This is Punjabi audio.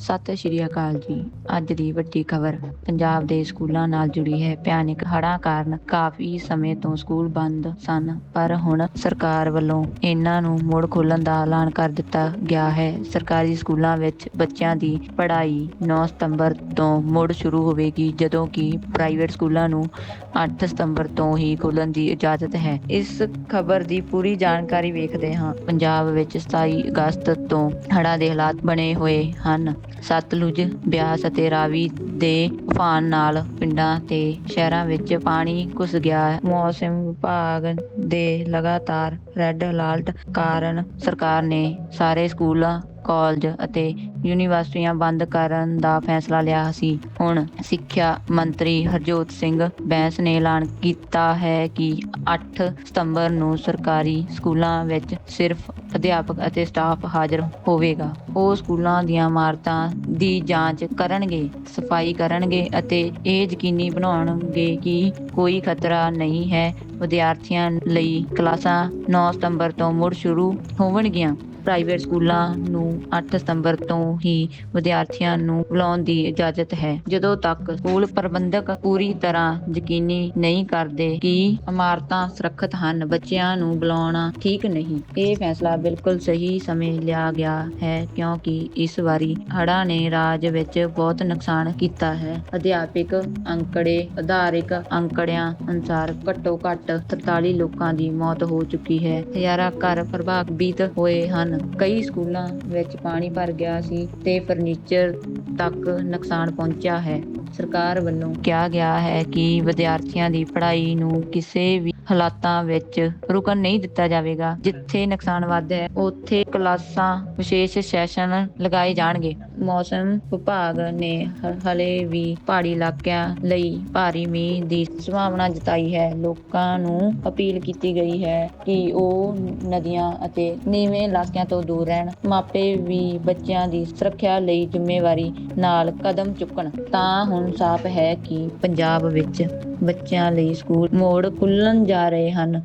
ਸਤਿ ਸ਼੍ਰੀ ਅਕਾਲ ਜੀ। ਅੱਜ ਦੀ ਵੱਡੀ ਖਬਰ, ਪੰਜਾਬ ਦੇ ਸਕੂਲਾਂ ਨਾਲ ਜੁੜੀ ਹੈ ਭਿਆਨਕ ਹੜ੍ਹਾਂ ਕਾਰਨ ਕਾਫੀ ਸਮੇਂ ਤੋਂ ਸਕੂਲ ਬੰਦ ਸਨ, ਪਰ ਹੁਣ ਸਰਕਾਰ ਵੱਲੋਂ ਇਹਨਾਂ ਨੂੰ ਮੁੜ ਖੋਲਣ ਦਾ ਐਲਾਨ ਕਰ ਦਿੱਤਾ ਗਿਆ ਹੈ। ਸਰਕਾਰੀ ਸਕੂਲਾਂ ਵਿੱਚ ਬੱਚਿਆਂ ਦੀ ਪੜ੍ਹਾਈ 9 ਸਤੰਬਰ ਤੋਂ ਮੁੜ ਸ਼ੁਰੂ ਹੋਵੇਗੀ, ਜਦੋਂ ਕਿ ਪ੍ਰਾਈਵੇਟ ਸਕੂਲਾਂ ਨੂੰ 8 ਸਤੰਬਰ ਤੋਂ ਹੀ ਖੋਲਣ ਦੀ ਇਜਾਜ਼ਤ ਹੈ। ਇਸ ਖਬਰ ਦੀ ਪੂਰੀ ਜਾਣਕਾਰੀ ਵੇਖਦੇ ਹਾਂ। ਪੰਜਾਬ ਵਿੱਚ 27 ਅਗਸਤ ਤੋਂ ਹੜ੍ਹਾਂ ਦੇ ਹਾਲਾਤ ਬਣੇ ਹੋਏ ਹਨ। ਸਤਲੁਜ ਬਿਆਸ ਅਤੇ ਰਾਵੀ ਦੇ ਉਫਾਨ ਨਾਲ ਪਿੰਡਾਂ ਤੇ ਸ਼ਹਿਰਾਂ ਵਿੱਚ ਪਾਣੀ ਘੁਸ ਗਿਆ। ਹੈ ਮੌਸਮ ਵਿਭਾਗ ਦੇ ਲਗਾਤਾਰ ਰੈੱਡ ਅਲਰਟ ਕਾਰਨ ਸਰਕਾਰ ਨੇ ਸਾਰੇ ਸਕੂਲਾਂ ਕਾਲਜ ਅਤੇ ਯੂਨੀਵਰਸਿਟੀਆਂ ਬੰਦ ਕਰਨ ਦਾ ਫੈਸਲਾ ਲਿਆ ਸੀ। ਹੁਣ ਸਿੱਖਿਆ ਮੰਤਰੀ ਹਰਜੋਤ ਸਿੰਘ ਬੈਂਸ ਨੇ ਐਲਾਨ ਕੀਤਾ ਹੈ ਕਿ 8 ਸਤੰਬਰ ਨੂੰ ਸਰਕਾਰੀ ਸਕੂਲਾਂ ਵਿੱਚ ਸਿਰਫ ਅਧਿਆਪਕ ਅਤੇ ਸਟਾਫ ਹਾਜ਼ਰ ਹੋਵੇਗਾ। ਉਹ ਸਕੂਲਾਂ ਦੀਆਂ ਇਮਾਰਤਾਂ ਦੀ ਜਾਂਚ ਕਰਨਗੇ, ਸਫ਼ਾਈ ਕਰਨਗੇ ਅਤੇ ਇਹ ਯਕੀਨੀ ਬਣਾਉਣਗੇ ਕਿ ਕੋਈ ਖਤਰਾ ਨਹੀਂ ਹੈ। ਵਿਦਿਆਰਥੀਆਂ ਲਈ ਕਲਾਸਾਂ 9 ਸਤੰਬਰ ਤੋਂ ਮੁੜ ਸ਼ੁਰੂ ਹੋਣਗੀਆਂ। ਪ੍ਰਾਈਵੇਟ ਸਕੂਲਾਂ ਨੂੰ 8 ਸਤੰਬਰ ਤੋਂ ਹੀ ਵਿਦਿਆਰਥੀਆਂ ਨੂੰ ਬੁਲਾਉਣ ਦੀ ਇਜਾਜ਼ਤ ਹੈ। ਜਦੋਂ ਤੱਕ ਸਕੂਲ ਪ੍ਰਬੰਧਕ ਪੂਰੀ ਤਰ੍ਹਾਂ ਯਕੀਨੀ ਨਹੀਂ ਕਰਦੇ ਕਿ ਇਮਾਰਤਾਂ ਸੁਰੱਖਿਅਤ ਹਨ, ਬੱਚਿਆਂ ਨੂੰ ਬੁਲਾਉਣਾ ਠੀਕ ਨਹੀਂ। ਇਹ ਫੈਸਲਾ ਬਿਲਕੁਲ ਸਹੀ ਸਮੇਂ ਲਿਆ ਗਿਆ ਹੈ ਕਿਉਂਕਿ ਇਸ ਵਾਰੀ ਹੜ੍ਹਾਂ ਨੇ ਰਾਜ ਵਿੱਚ ਬਹੁਤ ਨੁਕਸਾਨ ਕੀਤਾ ਹੈ। ਅਧਿਆਪਕ ਅੰਕੜੇ ਆਧਾਰਿਕ ਅੰਕੜਿਆਂ ਅਨੁਸਾਰ ਘੱਟੋ ਘੱਟ 43 ਲੋਕਾਂ ਦੀ ਮੌਤ ਹੋ ਚੁੱਕੀ ਹੈ। ਹਜ਼ਾਰਾਂ ਘਰ ਪ੍ਰਭਾਵਿਤ ਹੋਏ ਹਨ। ਕਈ ਸਕੂਲਾਂ ਵਿੱਚ ਪਾਣੀ ਭਰ ਗਿਆ ਸੀ ਤੇ ਫਰਨੀਚਰ ਤੱਕ ਨੁਕਸਾਨ ਪਹੁੰਚਿਆ ਹੈ। ਸਰਕਾਰ ਵੱਲੋਂ ਕਿਹਾ ਗਿਆ ਹੈ ਕਿ ਵਿਦਿਆਰਥੀਆਂ ਦੀ ਪੜ੍ਹਾਈ ਨੂੰ ਕਿਸੇ ਵੀ ਹਾਲਾਤਾਂ ਵਿੱਚ ਰੁਕਣ ਨਹੀਂ ਦਿੱਤਾ ਜਾਵੇਗਾ। ਜਿੱਥੇ ਨੁਕਸਾਨ ਵੱਧ ਹੈ, ਉੱਥੇ ਕਲਾਸਾਂ, ਵਿਸ਼ੇਸ਼ ਸੈਸ਼ਨ ਲਗਾਏ ਜਾਣਗੇ। ਮੌਸਮ ਵਿਭਾਗ ਨੇ ਹਲੇ ਵੀ ਪਹਾੜੀ ਇਲਾਕਿਆਂ ਲਈ ਭਾਰੀ ਮੀਂਹ ਦੀ ਸੰਭਾਵਨਾ ਜਤਾਈ ਹੈ। ਲੋਕਾਂ ਨੂੰ ਅਪੀਲ ਕੀਤੀ ਗਈ ਹੈ ਕਿ ਉਹ ਨਦੀਆਂ ਅਤੇ ਨੀਵੇਂ ਇਲਾਕਿਆਂ ਤੋਂ ਦੂਰ ਰਹਿਣ, ਮਾਪੇ ਵੀ ਬੱਚਿਆਂ ਦੀ ਸੁਰੱਖਿਆ ਲਈ ਜ਼ਿੰਮੇਵਾਰੀ ਨਾਲ ਕਦਮ ਚੁੱਕਣ ਤਾਂ ਹੁਣ ਸਾਫ਼ ਹੈ ਕਿ ਪੰਜਾਬ ਵਿੱਚ ਬੱਚਿਆਂ ਲਈ ਸਕੂਲ ਮੋੜ ਖੁੱਲਣ ਜਾ ਰਹੇ ਹਨ।